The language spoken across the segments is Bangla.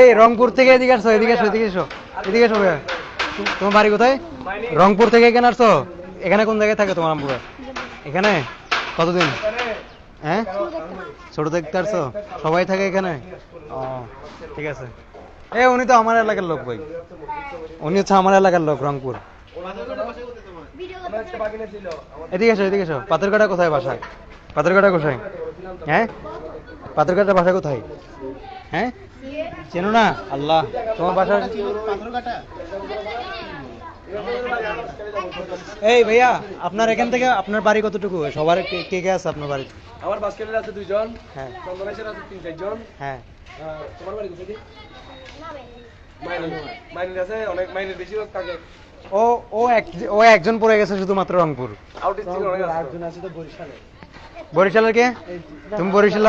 এই, রংপুর থেকে এদিকে আসছো এদিকে আসো, এদিকে এসো এদিকে এসো তোমার বাড়ি কোথায়? রংপুর থেকে এখানে আসছো এখানে কোন জায়গায় থাকে তোমার আমপুরা এখানে? কতদিন? হ্যাঁ? ছোট দেখতে আসছো সবাই থাকে এখানে? ও, ঠিক আছে। এ, উনি তো আমার এলাকার লোক ভাই। উনি হচ্ছে আমার এলাকার লোক, রংপুর। এদিকে এসো এদিকে এসো। পাথরঘাটা কোথায় বাসা পাথরঘাটা কোথায়? হ্যাঁ? পাথরঘাটা বাসা কোথায়? হ্যাঁ? চেনো না? আল্লাহ। তোমার বাসা এই ভাইয়া আপনার এখান থেকে আপনার বাড়ি কতটুকু? সবার কে কে আছে আপনার বাড়ি আমার বাস্কেটের আছে দুইজন। হ্যাঁ। চন্দনেশের আছে তিন চারজন। হ্যাঁ। তোমার বাড়ি কোথায় মাইনের আছে অনেক মাইনের থাকে। ও ও এক ও একজন পড়ে গেছে শুধুমাত্র রংপুর। আউটিস্টিক অনেক একজন আছে তো বরিশালে বরিশালের কে? তুমি বরিশাল?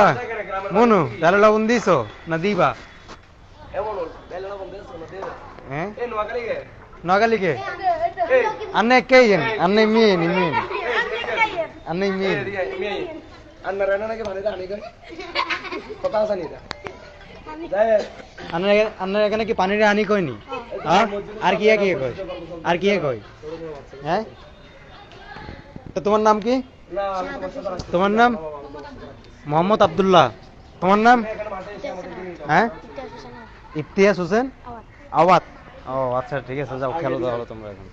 মনু তাহলে লবণ দিছো না দিবা। হ্যাঁ এই নোয়াখালী গে? নগালি কে আন্নে কে ইয়েন আন্নে মিয়ে নি মিয়ে আন্নে মিয়ে। আন্নার নাকি ভালো রানি করে? কথা আছে নি আন্নে এখানে কি পানির হানি কয়নি হ্যাঁ আর কি কি কয় আর কি কয় হ্যাঁ তো তোমার নাম কি। তোমার নাম মোহাম্মদ আব্দুল্লাহ। তোমার নাম? হ্যাঁ? ইতিহাস হোসেন। আওয়াত। ও আচ্ছা ঠিক আছে যাও খেলো তাহলে তোমরা এখন।